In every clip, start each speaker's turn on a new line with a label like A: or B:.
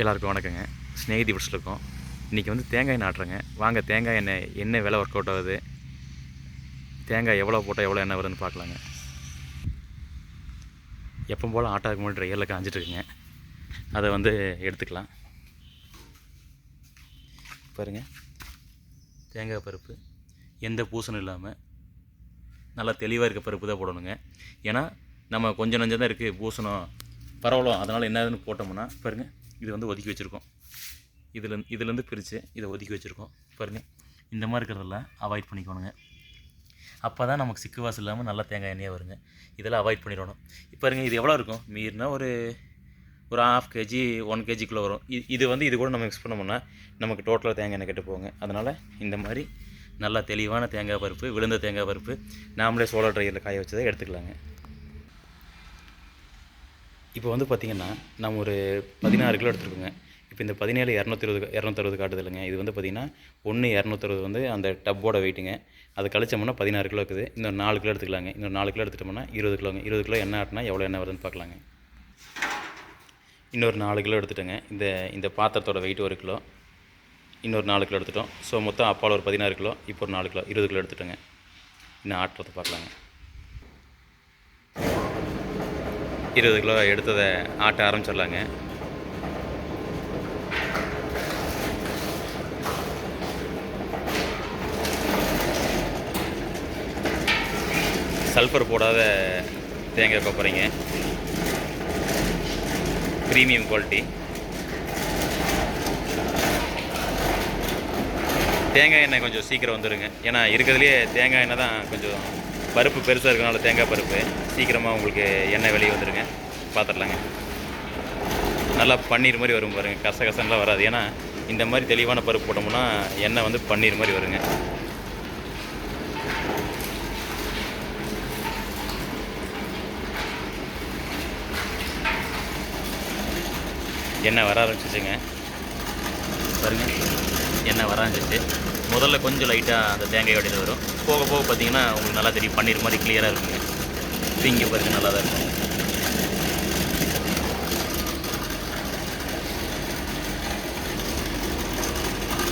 A: எல்லாருக்கும் வணக்கங்க. ஸ்நேகிதி பிடிச்சிட்டு இருக்கோம் இன்றைக்கி வந்து தேங்காய் நாட்டுறேங்க. வாங்க தேங்காய் எண்ணெய் என்ன விலை ஒர்க் அவுட் ஆகுது. தேங்காய் எவ்வளோ போட்டால் எவ்வளோ எண்ணெய் வருதுன்னு பார்க்கலாங்க. எப்போ போல் ஆட்டாக்கு முன்னாடி ட்ரையரில் காஞ்சிட்ருக்குங்க. அதை வந்து எடுத்துக்கலாம். பாருங்க. தேங்காய் பருப்பு எந்த பூசணும் இல்லாமல் நல்லா தெளிவாக இருக்க பருப்பு தான் போடணுங்க. ஏன்னா நம்ம கொஞ்சம் நஞ்சம் தான் இருக்குது பூசணும். பரவலும் அதனால் என்னதுன்னு போட்டோம்னா பாருங்கள் இது வந்து ஒதுக்கி வச்சுருக்கோம். இதில் இதுலேருந்து பிரித்து இதை ஒதுக்கி வச்சுருக்கோம். பாருங்கள் இந்த மாதிரி இருக்கிறதெல்லாம் அவாய்ட் பண்ணிக்கோணுங்க. அப்போ தான் நமக்கு சிக்கு வாசல் இல்லாமல் நல்லா தேங்காய் எண்ணெயாக வருங்க. இதெல்லாம் அவாய்ட் பண்ணிடணும். இப்போ பாருங்க இது எவ்வளோ இருக்கும்? மீறினா ஒரு ஒரு ஆஃப் கேஜி ஒன் கேஜிக்குள்ளே வரும். இது இது வந்து இது கூட நம்ம மிக்ஸ் பண்ணோம்னா நமக்கு டோட்டலாக தேங்காய் எண்ணெய் கெட்டு போங்க அதனால் இந்த மாதிரி நல்லா தெளிவான தேங்காய் பருப்பு விழுந்த தேங்காய் பருப்பு நாமளே சோலார் ட்ரையரில் காய வச்சதை எடுத்துக்கலாங்க. இப்போ வந்து பார்த்திங்கன்னா நம்ம ஒரு பதினாறு கிலோ எடுத்துருக்கோங்க. இப்போ இந்த பதினேழு இரநூத்தி இருபது இரநூத்தறுபது காட்டுது இல்லைங்க இது வந்து பார்த்திங்கன்னா ஒன்று இரநூத்தறுபது வந்து அந்த டப்போட வெயிட்டுங்க அது கழிச்சோம்னா பதினாறு கிலோ இருக்குது. இன்னொரு நாலு கிலோ எடுத்துக்கலாங்க. இன்னொரு நாலு கிலோ எடுத்துட்டோம்னா இருபது கிலோங்க. இருபது கிலோ என்ன ஆட்டினா எவ்வளோ எண்ணெய் வருதுன்னு பார்க்கலாங்க இன்னொரு நாலு கிலோ எடுத்துட்டோங்க. இந்த இந்த பாத்திரத்தோட வெயிட் ஒரு கிலோ. இன்னொரு நாலு கிலோ எடுத்துட்டோம். ஸோ மொத்தம் அப்பால் ஒரு பதினாறு கிலோ. இப்போ ஒரு நாலு கிலோ. இருபது கிலோ எடுத்துட்டோங்க. இன்னும் ஆட்டுறதை பார்க்கலாங்க இருபது கிலோ எடுத்ததை ஆட்ட ஆரம்பிச்சிடலாங்க. சல்ஃபர் போடாத தேங்காய் கொப்பரைங்க. ப்ரீமியம் குவாலிட்டி தேங்காய் எண்ணெய் கொஞ்சம் சீக்கிரம் வந்துடுங்க ஏன்னா இருக்கிறதுலேயே தேங்காய் எண்ணெய் தான் கொஞ்சம் பருப்பு பெருசாக இருக்கனால தேங்காய் பருப்பு. சீக்கிரமாக உங்களுக்கு எண்ணெய் வெளியே வந்துடுங்க பார்த்துடலாங்க நல்லா பன்னீர் மாதிரி வரும் பாருங்கள் கச கசன்லாம் வராது. ஏன்னா இந்த மாதிரி தெளிவான பருப்பு போட்டோம்னா எண்ணெய் வந்து பன்னீர் மாதிரி வருங்க. எண்ணெய் வர ஆரம்பிச்சிச்சுங்க. பாருங்கள் எண்ணெய் வர ஆரம்பிச்சிச்சு முதல்ல கொஞ்சம் லைட்டாக அந்த தேங்காயோட இது வரும். போக போக பார்த்தீங்கன்னா உங்களுக்கு நல்லா தெரியும். பன்னீர் மாதிரி கிளியராக இருக்குங்க. இது இங்கே நல்லா தான் இருக்கும்.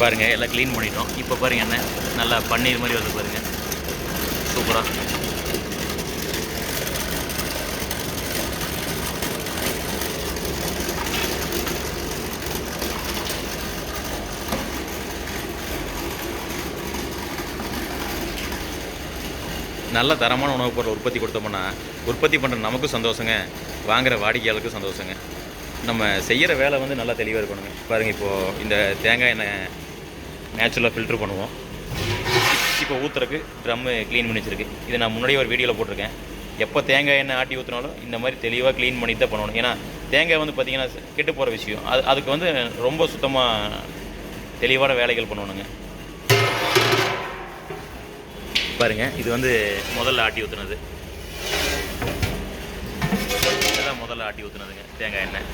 A: பாருங்கள் எல்லாம் க்ளீன் பண்ணிட்டோம். இப்போ பாருங்கள் என்ன நல்லா பன்னீர் மாதிரி வந்து பாருங்கள் சூப்பராக நல்ல தரமான உணவுப் பொருள் உற்பத்தி கொடுத்தோம்னா உற்பத்தி பண்ணுற நமக்கும் சந்தோஷங்க வாங்குகிற வாடிக்கையாளருக்கும் சந்தோஷங்க. நம்ம செய்கிற வேலை வந்து நல்லா தெளிவாக இருக்கணுங்க. பாருங்கள் இப்போது இந்த தேங்காய் எண்ணெய் நேச்சுரலாக ஃபில்ட்ரு பண்ணுவோம். இப்போ ஊற்றுறக்கு ட்ரம்மு க்ளீன் பண்ணி வச்சுருக்கு. இதை நான் முன்னாடியே ஒரு வீடியோவில் போட்டிருக்கேன். எப்போ தேங்காய் எண்ணெய் ஆட்டி ஊற்றினாலும் இந்த மாதிரி தெளிவாக க்ளீன் பண்ணி தான் பண்ணணும். ஏன்னா தேங்காய் வந்து பார்த்திங்கன்னா கெட்டு போகிற விஷயம். அது அதுக்கு வந்து ரொம்ப சுத்தமாக தெளிவான வேலைகள் பண்ணணுங்க. பாருங்க இது வந்து முதல்ல ஆட்டி ஊற்றுனது இதெல்லாம் முதல்ல ஆட்டி ஊற்றுனதுங்க தேங்காய் எண்ணெய்.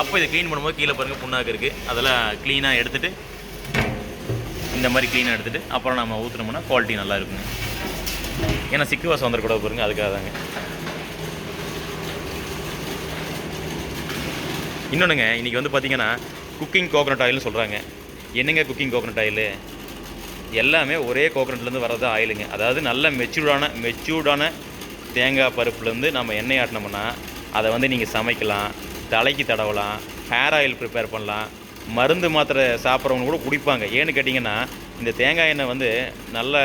A: அப்போ இதை க்ளீன் பண்ணும்போது கீழே பாருங்கள் புண்ணாக்கு இருக்குது அதெல்லாம் க்ளீனாக எடுத்துகிட்டு இந்த மாதிரி க்ளீனாக எடுத்துகிட்டு அப்புறம் நம்ம ஊற்றுனோம்னா குவாலிட்டி நல்லா இருக்குங்க. ஏன்னா சிக்கு வாசம் வந்துடக்கூடாது பாருங்கள் அதுக்காக தாங்க இன்னொன்றுங்க இன்றைக்கி வந்து பார்த்தீங்கன்னா குக்கிங் கோகனட் ஆயில்னு சொல்கிறாங்க என்னங்க குக்கிங் கோகனட் ஆயில் எல்லாமே ஒரே கோகனட்லேருந்து வர்றது ஆயிலுங்க. அதாவது நல்ல மெச்சூர்டான மெச்சூர்டான தேங்காய் பருப்புலேருந்து நம்ம எண்ணெய் ஆட்டினோம்னா அதை வந்து நீங்கள் சமைக்கலாம் தலைக்கு தடவலாம் ஹேர் ஆயில் ப்ரிப்பேர் பண்ணலாம் மருந்து மாத்திரை சாப்பிட்றவங்க கூட குடிப்பாங்க. ஏன்னு கேட்டிங்கன்னா இந்த தேங்காய் எண்ணெய் வந்து நல்ல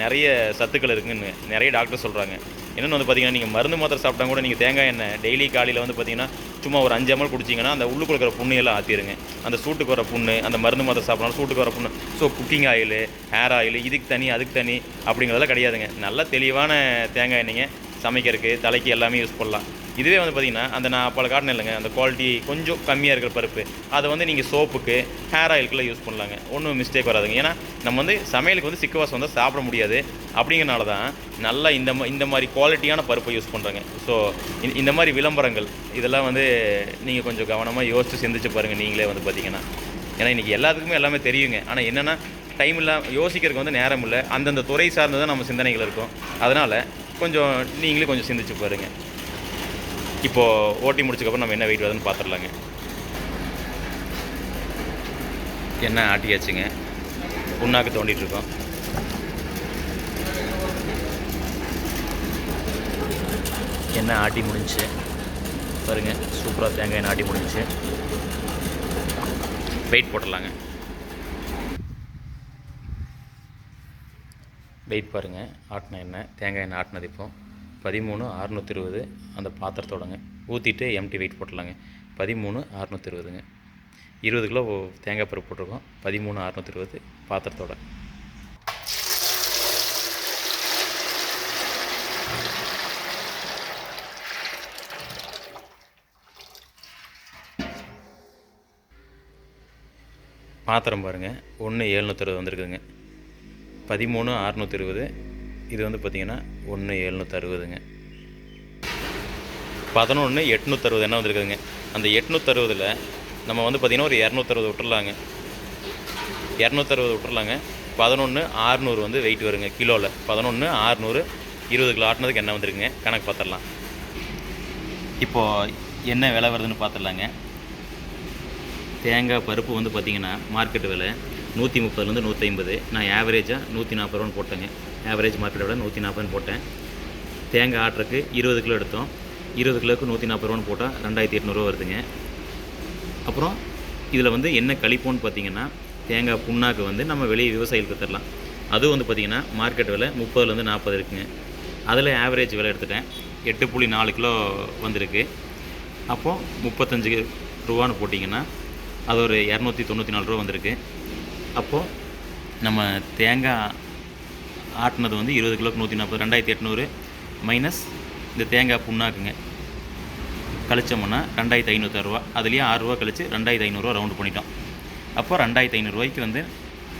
A: நிறைய சத்துக்கள் இருக்குதுன்னு நிறைய டாக்டர் சொல்கிறாங்க என்னென்னு வந்து பார்த்தீங்கன்னா நீங்கள் மருந்து மாத்திரை சாப்பிட்டா கூட நீங்கள் தேங்காய் எண்ணெய் டெய்லி காலையில் வந்து பார்த்தீங்கன்னா சும்மா ஒரு அஞ்சு அமல் குடிச்சிங்கன்னா அந்த உள்ளுக்கு இருக்கிற புண்ணையெல்லாம் ஆற்றிடுங்க அந்த சூட்டுக்கு வர புண்ணு அந்த மருந்து மாத்திரை சாப்பிட்றாலும் சூட்டுக்கு வர புண்ணு. So cooking oil hair oil இதுக்கு தனி அதுக்கு தனி அப்படிங்கிறதெல்லாம் கிடையாதுங்க. நல்ல தெளிவான தேங்காய் எண்ணெய்ங்க. சமைக்கிறதுக்கு தலைக்கு எல்லாமே யூஸ் பண்ணலாம். இதுவே வந்து பார்த்திங்கன்னா அந்த நான் அப்போ காட்டின இல்லைங்க. அந்த குவாலிட்டி கொஞ்சம் கம்மியாக இருக்கிற பருப்பு. அதை வந்து நீங்கள் சோப்புக்கு ஹேர் ஆயிலுக்குலாம் யூஸ் பண்ணலாங்க. ஒன்றும் மிஸ்டேக் வராதுங்க. ஏன்னா நம்ம வந்து சமையலுக்கு வந்து சிக்கு வாசம் வந்து சாப்பிட முடியாது. அப்படிங்கிறனால தான் நல்லா இந்த மா- இந்த மாதிரி குவாலிட்டியான பருப்பை யூஸ் பண்ணுறாங்க ஸோ இந்த மாதிரி விளம்பரங்கள் இதெல்லாம் வந்து நீங்கள் கொஞ்சம் கவனமாக யோசித்து சிந்திச்சு பாருங்கள் நீங்களே வந்து பார்த்தீங்கன்னா ஏன்னா இன்றைக்கி எல்லாத்துக்குமே எல்லாமே தெரியுங்க. ஆனால் என்னென்னா டைம் இல்லாமல் யோசிக்கிறதுக்கு வந்து நேரம் இல்லை அந்தந்த துறை சார்ந்து தான் நம்ம சிந்தனைகள் இருக்கும். அதனால் கொஞ்சம் நீங்களே கொஞ்சம் சிந்திச்சு பாருங்கள் இப்போ ஓட்டி முடிச்சக்கப்புறம் நம்ம என்ன வெயிட் வருதுன்னு பார்த்துடலாங்க. என்ன ஆட்டியாச்சுங்க? புண்ணாக்கு தோண்டிகிட்ருக்கோம் என்ன ஆட்டி முடிஞ்சு? பாருங்க சூப்பராக தேங்காய் எண்ணெய் ஆட்டி முடிஞ்சு. வெயிட் போட்டுடலாங்க. வெயிட் பாருங்கள் ஆட்டின என்ன தேங்காய் எண்ணெய் ஆட்டினது இப்போது பதிமூணு அறுநூற்றி இருபது அந்த பாத்திரத்தோடங்க. ஊற்றிட்டு எம்டி வெயிட் போட்டலாங்க பதிமூணு அறுநூற்றி இருபதுங்க இருபது கிலோ தேங்காய் பருப்பு போட்டிருக்கோம். பதிமூணு அறுநூற்றி இருபது பாத்திரத்தோட. பாத்திரம் பாருங்கள் ஒன்று எழுநூற்றறுபது வந்திருக்குதுங்க. பதிமூணு அறுநூற்றி இருபது இது வந்து பார்த்திங்கன்னா ஒன்று எழுநூற்றி அறுபதுங்க. பதினொன்று எட்நூற்றறுபது என்ன வந்திருக்குதுங்க. அந்த எட்நூற்றறுபதில் நம்ம வந்து பார்த்திங்கன்னா ஒரு இரநூத்தறுபது விட்டுறலாங்க. இரநூத்தறுபது விட்டுறலாங்க. பதினொன்று ஆறுநூறு வந்து வெயிட் வருங்க கிலோவில் பதினொன்று ஆறுநூறு இருபது கிலோ ஆட்டினதுக்கு என்ன வந்துருக்குங்க கணக்கு பார்த்துடலாம் இப்போது என்ன விலை வருதுன்னு பார்த்துடலாங்க தேங்காய் பருப்பு வந்து பார்த்திங்கன்னா மார்க்கெட் விலை நூற்றி முப்பதுலேருந்து நூற்றி ஐம்பது. நான் ஆவரேஜாக நூற்றி நாற்பது ரூபான்னு போட்டேங்க. ஆவரேஜ் மார்க்கெட்டை விட நூற்றி நாற்பதுன்னு போட்டேன். தேங்காய் ஆட்டுறக்கு இருபது கிலோ எடுத்தோம். இருபது கிலோவுக்கு நூற்றி நாற்பது ரூபான்னு போட்டால் ரெண்டாயிரத்தி எட்நூறுவா வருதுங்க. அப்புறம் இதில் வந்து என்ன கழிப்போன்னு பார்த்தீங்கன்னா தேங்காய் புண்ணாக்கு வந்து நம்ம வெளியே விவசாயிகளுக்கு தரலாம். அதுவும் வந்து பார்த்திங்கன்னா மார்க்கெட் விலை முப்பதுலேருந்து நாற்பது இருக்குங்க. அதில் ஆவரேஜ் விலை எடுத்துட்டேன். எட்டு புள்ளி நாலு கிலோ வந்திருக்கு. அப்போது முப்பத்தஞ்சு ரூபான்னு போட்டிங்கன்னா அது ஒரு இரநூத்தி தொண்ணூற்றி நாலு ரூபா வந்திருக்கு. அப்போது நம்ம தேங்காய் ஆட்டினது வந்து இருபது கிலோக்கு நூற்றி நாற்பது ரெண்டாயிரத்தி எட்நூறு மைனஸ் இந்த தேங்காய் புண்ணாக்குங்க. கழிச்சோம்னா ரெண்டாயிரத்தி ஐநூற்றறுரூவா அதுலேயே ஆறுரூவா கழிச்சு ரெண்டாயிரத்தி ஐநூறுரூவா ரவுண்டு பண்ணிட்டோம். அப்போ ரெண்டாயிரத்தி ஐநூறுரூவாய்க்கு வந்து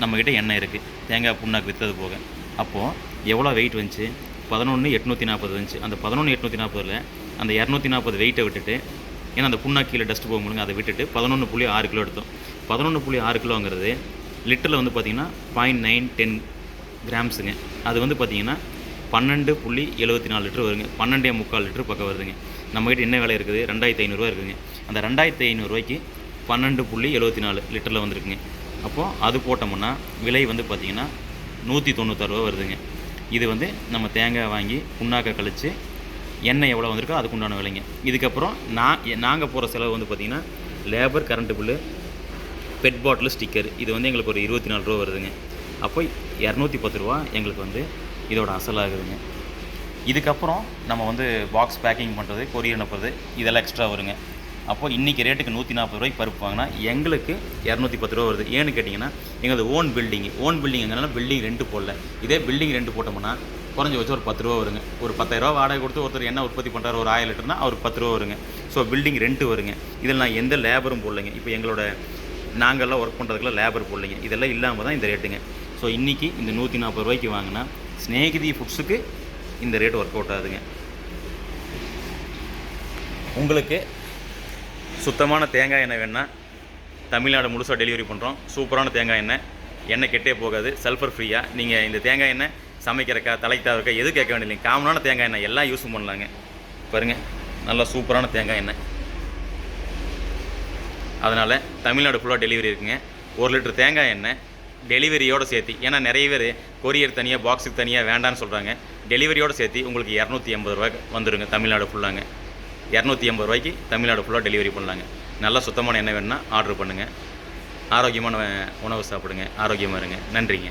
A: நம்மக்கிட்ட எண்ணெய் இருக்குது தேங்காய் புண்ணாக்கு விற்றது போக. அப்போது எவ்வளோ வெயிட் வந்துச்சு? பதினொன்று எட்நூற்றி நாற்பது வந்துச்சு. அந்த பதினொன்று எட்நூற்றி நாற்பதில் அந்த இரநூத்தி நாற்பது வெயிட்டை விட்டுட்டு ஏன்னா அந்த புண்ணா கீழே டஸ்ட் போக முடியுங்க அதை விட்டுட்டு பதினொன்று புள்ளி ஆறு கிலோ எடுத்தோம். பதினொன்று புள்ளி ஆறு கிலோங்கிறது லிட்டரில் வந்து பார்த்திங்கன்னா பாயிண்ட் நைன் டென் கிராம்ஸுங்க. அது வந்து பார்த்திங்கன்னா பன்னெண்டு புள்ளி எழுபத்தி நாலு லிட்டர் வருங்க. பன்னெண்டே முக்கால் லிட்டர் பக்கம் வருதுங்க. நம்மகிட்ட என்ன விலை இருக்குது? ரெண்டாயிரத்தி ஐநூறுரூவா இருக்குதுங்க. அந்த ரெண்டாயிரத்தி ஐநூறுரூவாய்க்கு பன்னெண்டு புள்ளி எழுபத்தி நாலு லிட்டரில் வந்திருக்குங்க. அப்போது அது போட்டோம்னா விலை வந்து பார்த்திங்கன்னா நூற்றி தொண்ணூத்தாறுரூவா வருதுங்க. இது வந்து நம்ம தேங்காய் வாங்கி புண்ணாக்க கழித்து எண்ணெய் எவ்வளோ வந்திருக்கோ அதுக்கு உண்டான விலைங்க. இதுக்கப்புறம் நான் நாங்கள் போகிற செலவு வந்து பார்த்திங்கன்னா labour current bill PET bottle sticker. இது வந்து எங்களுக்கு ஒரு இருபத்தி நாலு ரூபா வருதுங்க. அப்போ இரநூத்தி பத்து ரூபா எங்களுக்கு வந்து இதோட அசலாகுதுங்க. இதுக்கப்புறம் நம்ம வந்து பாக்ஸ் பேக்கிங் பண்ணுறது கொரியர் அனுப்புறது இதெல்லாம் எக்ஸ்ட்ரா வருங்க. அப்போ இன்றைக்கி ரேட்டுக்கு நூற்றி நாற்பது ரூபாய்க்கு பருப்பு வாங்கினா எங்களுக்கு இரநூத்தி பத்து ரூபா வருது. ஏன்னு கேட்டிங்கன்னா எங்களது ஓன் பில்டிங் ஓன் பில்டிங் எங்கன்னா பில்டிங் ரெண்டு போடல. இதே பில்டிங் ரெண்டு போட்டோம்னா குறைஞ்ச வச்சு ஒரு பத்து ரூபா வருங்க. ஒரு பத்தாயிரரூவா வாடகை கொடுத்து ஒருத்தர் என்ன உற்பத்தி பண்ணுறாரு ஒரு ஆயிரம் லிட்டர்னா அவருக்கு பத்து ரூபா வருங்க. ஸோ பில்டிங் ரெண்டு வருங்க. இதில் நான் எந்த லேபரும் போடலைங்க. இப்போ எங்களோட நாங்கள்லாம் ஒர்க் பண்ணுறதுக்குலாம் லேபர் போடலைங்க. இதெல்லாம் இல்லாமல் தான் இந்த ரேட்டுங்க ஸோ இன்றைக்கி இந்த நூற்றி நாற்பது ரூபாய்க்கு வாங்கினா ஸ்நேகிதி ஃபுட்ஸுக்கு இந்த ரேட் ஒர்க் அவுட் ஆகுதுங்க. உங்களுக்கு சுத்தமான தேங்காய் எண்ணெய் வேணால் தமிழ்நாடு முழுசாக டெலிவரி பண்ணுறோம் சூப்பரான தேங்காய் எண்ணெய். எண்ணெய் கெட்டே போகாது சல்ஃபர் ஃப்ரீயாக நீங்கள் இந்த தேங்காய் எண்ணெய் சமைக்கிறக்கா தலைக்கு தாவக்கா எது கேட்க வேண்டிய காமனான தேங்காய் எண்ணெய் எல்லாம் யூஸ் பண்ணலாங்க. பாருங்கள் நல்லா சூப்பரான தேங்காய் எண்ணெய். அதனால் தமிழ்நாடு ஃபுல்லாக டெலிவரி இருக்குங்க. ஒரு லிட்டர் தேங்காய் எண்ணெய் டெலிவரியோடு சேர்த்து. ஏன்னா நிறைய பேர் கொரியர் தனியாக பாக்ஸுக்கு தனியாக வேண்டான்னு சொல்கிறாங்க டெலிவரியோடு சேர்த்து உங்களுக்கு இரநூத்தி எண்பது ரூபாய்க்கு வந்துடுங்க தமிழ்நாடு ஃபுல்லாங்க இரநூத்தி எண்பது ரூபாய்க்கு தமிழ்நாடு ஃபுல்லாக டெலிவரி பண்ணலாங்க. நல்லா சுத்தமான எண்ணெய் வேணுன்னா ஆர்டர் பண்ணுங்கள் ஆரோக்கியமான உணவு சாப்பிடுங்க. ஆரோக்கியமாக இருங்க. நன்றிங்க.